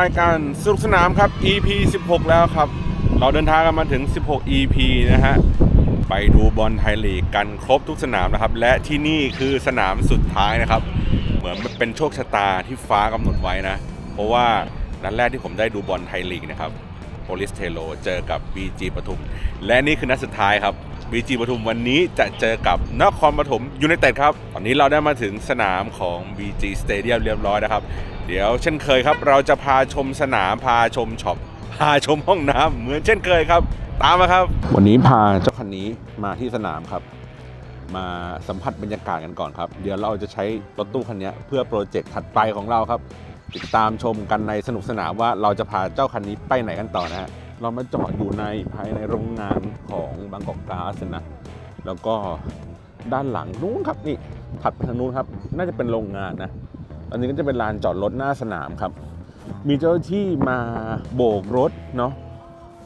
รายการสนุกสนามครับ EP 16 แล้วครับ เราเดินทางกันมาถึง 16 EP นะฮะ ไปดูบอลไทยลีกกันครบทุกสนามนะครับ และที่นี่คือสนามสุดท้ายนะครับ เหมือนมันเป็นโชคชะตาที่ฟ้ากำหนดไว้นะ เพราะว่านัดแรกที่ผมได้ดูบอลไทยลีกนะครับโปลิสเทโลเจอกับ BG ปทุม และนี่คือนัดสุดท้ายครับ BG ปทุมวันนี้จะเจอกับนครปฐมยูไนเต็ดครับ ตอนนี้เราได้มาถึงสนามของ BG Stadium เรียบร้อยนะครับ เดี๋ยวเช่นเคยครับ เราจะพาชมสนามพาชมช็อปพาชมห้องน้ำเหมือนเช่นเคยครับ ตามมาครับ วันนี้พาเจ้าคันนี้มาที่สนามครับ มาสัมผัสบรรยากาศกันก่อนครับ เดี๋ยวเราจะใช้รถตู้คันนี้เพื่อโปรเจกต์ถัดไปของเราครับ ติดตามชมกันในสนุกสนานว่าเราจะพาเจ้าคันนี้ไปไหนกันต่อนะฮะเรามาจอดอยู่ในภายในโรงงานของบางกอกก๊าซนะแล้วก็ด้านหลังนู้นครับนี่ถัดไปทางนู้นครับ น่าจะเป็นโรงงานนะ อันนี้ก็จะเป็นลานจอดรถหน้าสนามครับ มีเจ้าหน้าที่มาโบกรถเนาะ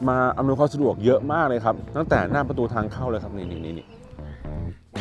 มาอำนวยความสะดวกเยอะมากเลยครับ ตั้งแต่หน้าประตูทางเข้าเลยครับนี่นี่นี่นี่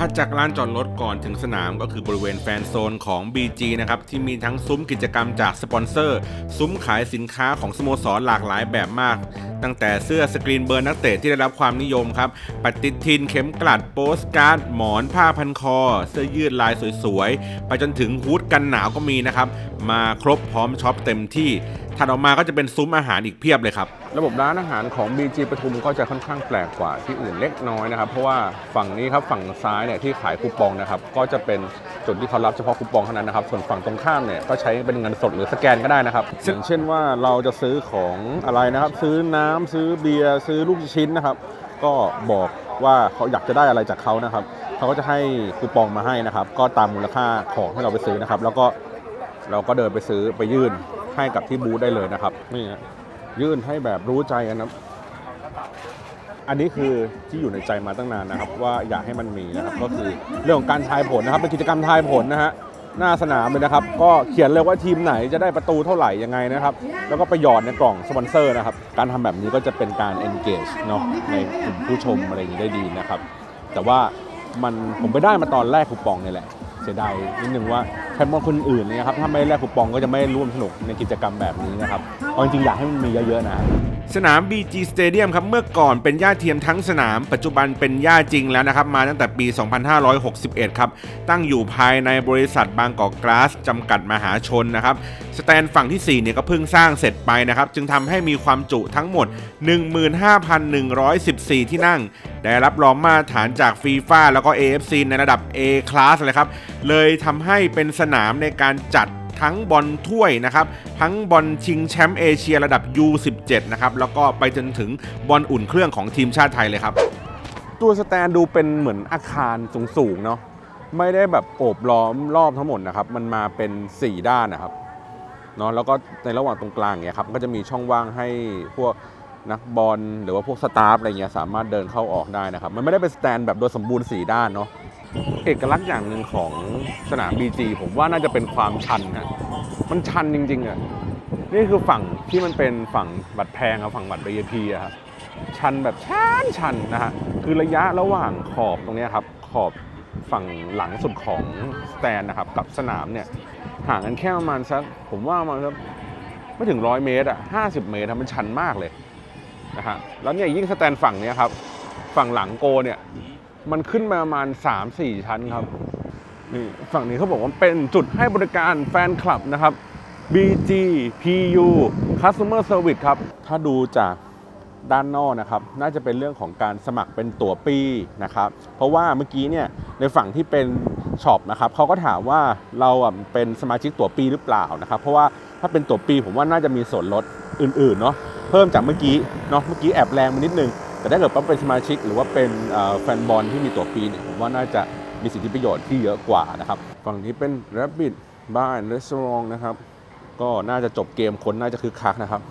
ถัดจากลานจอดรถก่อนถึงสนามก็คือบริเวณแฟนโซนของ BG นะครับที่มีทั้งซุ้มกิจกรรมจากสปอนเซอร์ ซุ้มขายสินค้าของสโมสรหลากหลายแบบมาก ตั้งแต่เสื้อสกรีนเบอร์นักเตะที่ได้รับความนิยมครับปฏิทินเข็มกลัดโปสการ์ด หมอนผ้าพันคอ เสื้อยืดลายสวยๆ ไปจนถึงฮูดกันหนาวก็มีนะครับ มาครบพร้อมช็อปเต็มที่ถัดออกมาก็จะเป็นซุ้มอาหารอีกเพียบเลยครับ ระบบร้านอาหารของ BG ปทุมก็จะค่อนข้างแปลกกว่าที่อื่นเล็กน้อยนะครับ เพราะว่าฝั่งนี้ครับฝั่งซ้ายเนี่ยที่ขายคูปองนะครับก็จะเป็นจุดที่เขารับเฉพาะคูปองเท่านั้นนะครับ ส่วนฝั่งตรงข้ามเนี่ยก็ใช้เป็นเงินสดหรือสแกนก็ได้นะครับอย่างเช่นว่าเราจะซื้อของอะไรนะครับ ซื้อน้ำซื้อเบียร์ซื้อลูกชิ้นนะครับ ก็บอกว่าเขาอยากจะได้อะไรจากเขานะครับ เขาก็จะให้คูปองมาให้นะครับ ก็ตามมูลค่าของที่เราไปซื้อนะครับ แล้วก็ เราก็เดินไปซื้อไปยื่นให้กับที่บูธได้เลยนะครับนี่ฮะยื่นให้แบบรู้ใจกันนะครับอันนี้คือที่อยู่ในใจมาตั้งนานนะครับ ว่าอยากให้มันมีนะครับก็คือเรื่องของการทายผลนะครับเป็นกิจกรรมทายผลนะฮะหน้าสนามเลยนะครับ ก็เขียนเลยว่าทีมไหนจะได้ประตูเท่าไหร่ยังไงนะครับ แล้วก็ไปหยอดในกล่องสปอนเซอร์นะครับ การทำแบบนี้ก็จะเป็นการ engage เนาะในกลุ่มผู้ชมอะไรอย่างนี้ได้ดีนะครับ แต่ว่ามันผมไปได้มาตอนแรกคูปองเนี่ยแหละ เสียดายนิดนึงว่าแค่บองคนอื่นเนี่ยครับถ้าไม่ได้แลกคูปองก็จะไม่ร่วมสนุกในกิจกรรมแบบนี้นะครับเอาจริงๆอยากให้มันมีเยอะๆนะ สนาม BG Stadium ครับเมื่อก่อนเป็นหญ้าเทียมทั้งสนาม ปัจจุบันเป็นหญ้าจริงแล้วนะครับ มาตั้งแต่ปี 2561 ครับ ตั้งอยู่ภายในบริษัทบางกอกกลาสจำกัดมหาชนนะครับ สแตนฝั่งที่ 4 เนี่ยก็เพิ่งสร้างเสร็จไปนะครับ จึงทำให้มีความจุทั้งหมด 15,114 ที่นั่ง ได้รับรองมาตรฐานจากฟีฟ่าแล้วก็ AFC ในระดับ A Class เลยครับ เลยทำให้เป็นสนามในการจัด ทั้งบอลถ้วยนะครับ ทั้งบอลชิงแชมป์เอเชียระดับ U17 นะครับแล้วก็ไปจนถึงบอลอุ่นเครื่องของทีมชาติไทยเลยครับ ตัวสแตนดูเป็นเหมือนอาคารสูงๆเนาะไม่ได้แบบโอบล้อมรอบทั้งหมดนะครับ มันมาเป็น 4 ด้านนะครับเนาะแล้วก็ในระหว่างตรงกลางเนี่ยครับก็จะมีช่องว่างให้พวก นักบอลหรือว่าพวกสตาฟอะไรเงี้ยสามารถเดินเข้าออกได้นะครับ มันไม่ได้เป็นสแตนแบบโดยสมบูรณ์ 4 ด้านเนาะเอกลักษณ์อย่างหนึ่งของสนาม BG ผมว่าน่าจะเป็นความชันฮะมันชันจริงๆอะนี่คือฝั่งที่มันเป็นฝั่งบัตรแพงกับฝั่งบัตร VIP อะครับชันแบบชันชันนะฮะคือระยะระหว่างขอบตรงนี้ครับขอบฝั่งหลังสุดของสแตนนะครับกับสนามเนี่ยห่างกันแค่ประมาณสักผมว่าประมาณสักไม่ถึงร้อยเมตรอะห้าสิบเมตรมันชันมากเลย นะฮะแล้วเนี่ยยิ่งสแตนฝั่งเนี้ยครับ ฝั่งหลังโกเนี่ย มันขึ้นมาประมาณ 3-4 ชั้นครับนี่ฝั่งนี้เขาบอกว่าเป็นจุดให้บริการแฟนคลับนะครับ BG PU Customer Service ครับ ถ้าดูจากด้านนอกนะครับ น่าจะเป็นเรื่องของการสมัครเป็นตั๋วปีนะครับ เพราะว่าเมื่อกี้เนี่ยในฝั่งที่เป็นช็อปนะครับเขาก็ถามว่าเราเป็นสมาชิกตั๋วปีหรือเปล่านะครับ เพราะว่า ถ้าเป็นตั๋วปีผมว่าน่าจะมีส่วนลดอื่นๆเนาะเพิ่มจากเมื่อกี้เนาะเมื่อกี้แอบแรงไปนิดนึง แต่ถ้าเกิดว่าเป็นสมาชิก หรือว่าเป็นเอ่อแฟนบอลที่มีตั๋วปีเนี่ยผมว่าน่าจะมีสิทธิประโยชน์ที่เยอะกว่านะครับฝั่งนี้เป็น Rabbit Bar and Restaurant นะครับก็น่าจะจบเกมคนน่าจะคึกคักนะครับ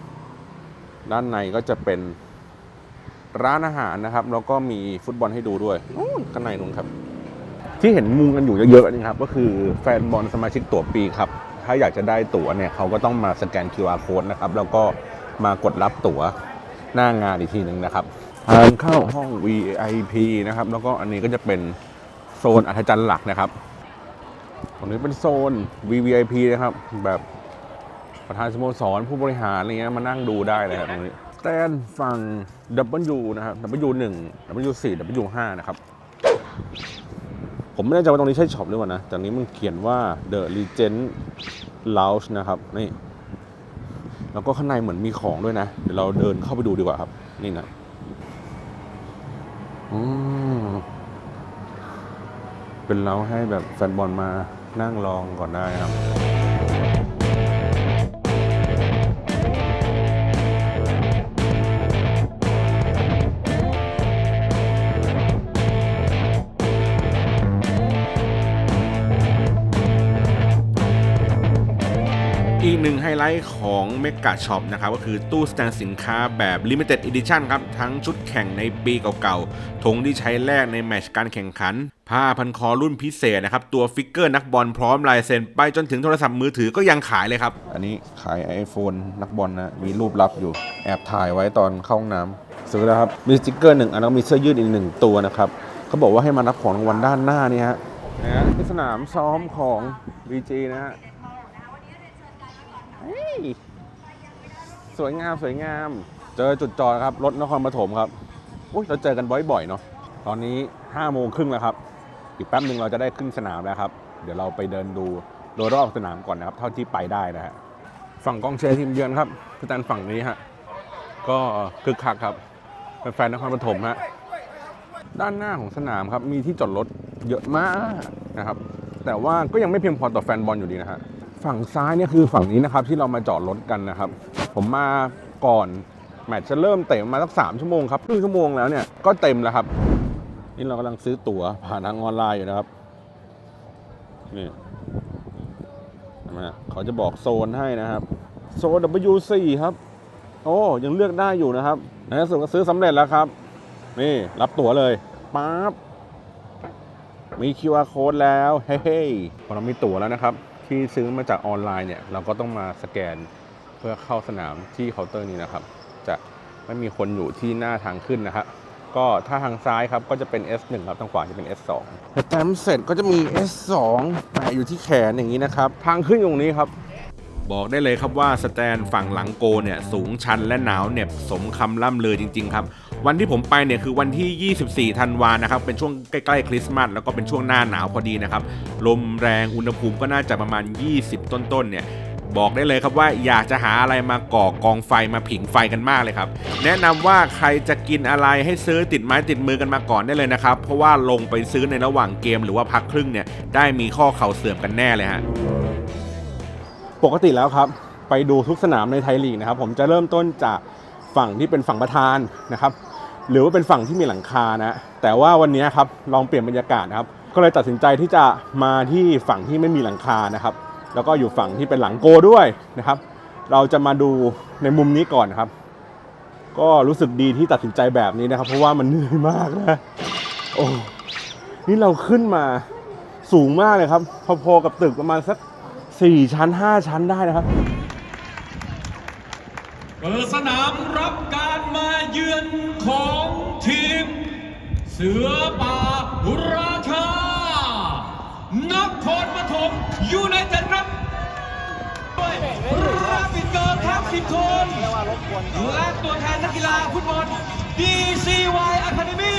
ด้านในก็จะเป็นร้านอาหารนะครับ แล้วก็มีฟุตบอลให้ดูด้วยนู่นข้างในนู้นครับ ที่เห็นมุงกันอยู่เยอะๆนี่ครับ ก็คือแฟนบอลสมาชิกตั๋วปีครับ ถ้าอยากจะได้ตั๋วเนี่ยเขาก็ต้องมาสแกน QR code นะครับแล้วก็มากดรับตั๋วหน้างานอีกทีหนึ่งนะครับทางเข้าห้อง VIP นะครับแล้วก็อันนี้ก็จะเป็นโซนอัธจันทร์หลักนะครับตรงนี้เป็นโซน VVIP นะครับแบบประธานสโมสรผู้บริหารอะไรเงี้ยมานั่งดูได้เลยครับตรงนี้แตนฝั่ง W นะครับ W 1 W 4 W 5 นะครับ ผมไม่แน่ใจว่าตรงนี้ใช่ช็อปหรือเปล่านะแต่นี้มันเขียนว่า The Legend Lounge นะครับ นี่ แล้วก็ข้างในเหมือนมีของด้วยนะ เดี๋ยวเราเดินเข้าไปดูดีกว่าครับ นี่นะอืมเป็นเราให้แบบแฟนบอลมานั่งลองก่อนได้ครับ หนึ่งไฮไลท์ของเมกะช็อปนะครับก็คือตู้สแตนสินค้าแบบ Limited Edition ครับ ทั้งชุดแข่งในปีเก่าๆธงที่ใช้แลกในแมตช์การแข่งขันผ้าพันคอรุ่นพิเศษนะครับ ตัวฟิกเกอร์นักบอลพร้อมลายเซ็นไปจนถึงโทรศัพท์มือถือก็ยังขายเลยครับ อันนี้ขาย iPhone นักบอลนะ มีรูปลับอยู่ แอบถ่ายไว้ตอนเข้าห้องน้ำซื้อแล้วครับ มีสติ๊กเกอร์หนึ่งอันแล้วมีเสื้อยืดอีกหนึ่งตัวนะครับเขาบอกว่าให้มารับของรางวัลด้านหน้านี่ฮะนะฮะที่สนามซ้อมของ BG นะฮะเฮ้ย สวยงามสวยงาม เจอจุดจอดครับ รถนครปฐมครับอุ้ยเราเจอกันบ่อยๆเนาะตอนนี้5้าโมงครึ่งแล้วครับ อีกแป๊บหนึ่งเราจะได้ขึ้นสนามแล้วครับ เดี๋ยวเราไปเดินดูโดยรอบสนามก่อนนะครับ เท่าที่ไปได้นะฮะฝั่งกองเชียร์ทีมเยือนครับสแตนฝั่งนี้ฮะก็คึกคักครับแฟนนครปฐมฮะด้านหน้าของสนามครับมีที่จอดรถเยอะมากนะครับ แต่ว่าก็ยังไม่เพียงพอต่อแฟนบอลอยู่ดีนะฮะ ฝั่งซ้ายเนี่ยคือฝั่งนี้นะครับที่เรามาจอดรถกันนะครับ ผมมาก่อนแมตช์จะเริ่มเตะมาสักสามชั่วโมงครับครึ่งชั่วโมงแล้วเนี่ยก็เต็มแล้วครับ นี่เรากำลังซื้อตั๋วผ่านทางออนไลน์อยู่นะครับนี่เห็นะเขาจะบอกโซนให้นะครับ โซน W4 ครับ โอ้ยังเลือกได้อยู่นะครับในที่สุดก็ซื้อสำเร็จแล้วครับ นี่รับตั๋วเลยปั๊บมี QR code แล้ว เฮ้ยพอเรามีตั๋วแล้วนะครับ ที่ซื้อมาจากออนไลน์เนี่ยเราก็ต้องมาสแกนเพื่อเข้าสนามที่เคาน์เตอร์นี้นะครับ จะไม่มีคนอยู่ที่หน้าทางขึ้นนะฮะก็ถ้าทางซ้ายครับก็จะเป็น S1 ครับทางขวาจะเป็น S2 แต้มเสร็จก็จะมี S2 แปะอยู่ที่แขนอย่างนี้นะครับ ทางขึ้นตรงนี้ครับ บอกได้เลยครับว่าสแตนฝั่งหลังโกเนี่ยสูงชันและหนาวเหน็บสมคำล่ำลือจริง ๆ ครับ วันที่ผมไปเนี่ยคือวันที่ 24 ธันวานะครับ เป็นช่วงใกล้ๆคริสต์มาสแล้วก็เป็นช่วงหน้าหนาวพอดีนะครับ ลมแรงอุณหภูมิก็น่าจะประมาณ 20 ต้นๆเนี่ยบอกได้เลยครับว่าอยากจะหาอะไรมาก่อกองไฟมาผิงไฟกันมากเลยครับ แนะนำว่าใครจะกินอะไรให้ซื้อติดไม้ติดมือกันมาก่อนได้เลยนะครับ เพราะว่าลงไปซื้อในระหว่างเกมหรือว่าพักครึ่งเนี่ยได้มีข้อเข่าเสื่อมกันแน่เลยฮะปกติแล้วครับ ไปดูทุกสนามในไทยลีกนะครับ ผมจะเริ่มต้นจากฝั่งที่เป็นฝั่งประธานนะครับ หรือว่าเป็นฝั่งที่มีหลังคานะ แต่ว่าวันนี้ครับลองเปลี่ยนบรรยากาศนะครับ ก็เลยตัดสินใจที่จะมาที่ฝั่งที่ไม่มีหลังคานะครับ แล้วก็อยู่ฝั่งที่เป็นหลังโกด้วยนะครับ เราจะมาดูในมุมนี้ก่อนนะครับ ก็รู้สึกดีที่ตัดสินใจแบบนี้นะครับ เพราะว่ามันเหนื่อยมากนะโอ้นี่เราขึ้นมาสูงมากเลยครับ พอๆกับตึกประมาณสักสี่ชั้นห้าชั้นได้นะครับ เปิดสนามรับการมาเยือนของทีม เสือป่าราชานครปฐมยูไนเต็ดครับด้วยราบิดเกิร์ทั้งสิบคนและตัวแทนนักกีฬาฟุตบอล DCY Academy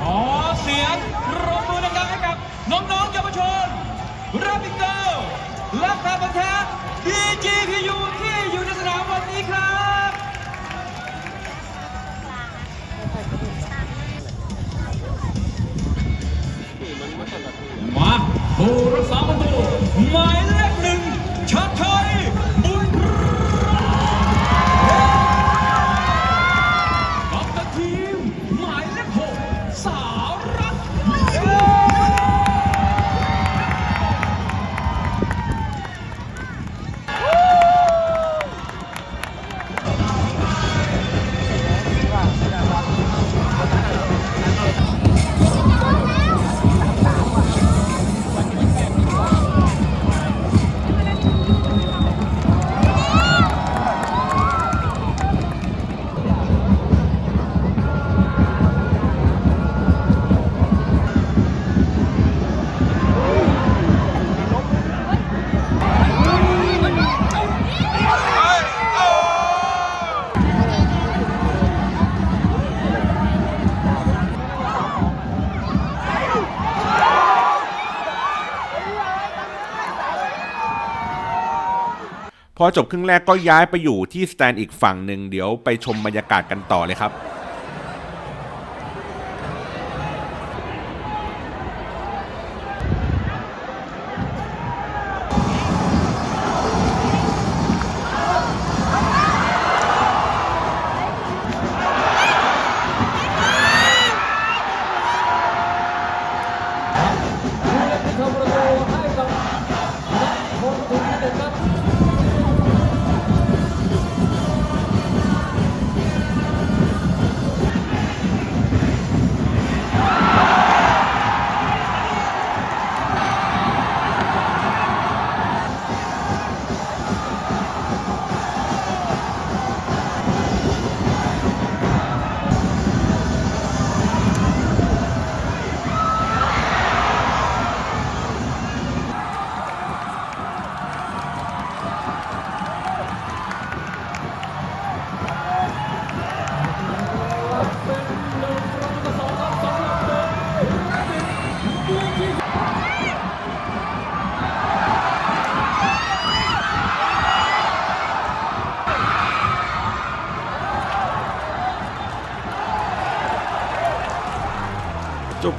ขอเสียงปรบมือดังๆให้กับน้องๆเยาวชนราบิดเกิร์และแฟนบอลแท้ DGP พอจบครึ่งแรกก็ย้ายไปอยู่ที่สแตนอีกฝั่งหนึ่งเดี๋ยวไปชมบรรยากาศกันต่อเลยครับ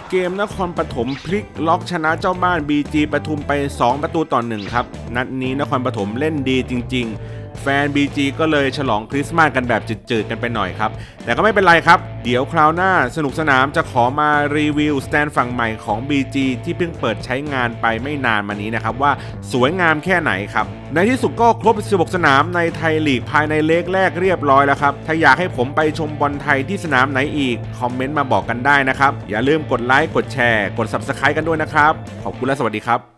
เกมนครปฐมพลิกล็อกชนะเจ้าบ้าน BG ปทุมไป 2 ประตูต่อหนึ่งครับ นัดนี้นครปฐมเล่นดีจริง ๆ แฟน BG ก็เลยฉลองคริสต์มาสกันแบบจืดๆกันไปหน่อยครับ แต่ก็ไม่เป็นไรครับ เดี๋ยวคราวหน้าสนุกสนามจะขอมารีวิวสแตนฝั่งใหม่ของ BG ที่เพิ่งเปิดใช้งานไปไม่นานมานี้นะครับ ว่าสวยงามแค่ไหนครับ ในที่สุดก็ครบ 16 สนามในไทยลีกภายในเลกแรกเรียบร้อยแล้วครับ ถ้าอยากให้ผมไปชมบอลไทยที่สนามไหนอีก คอมเมนต์มาบอกกันได้นะครับ อย่าลืมกดไลค์กดแชร์ กด Subscribe กันด้วยนะครับ ขอบคุณและสวัสดีครับ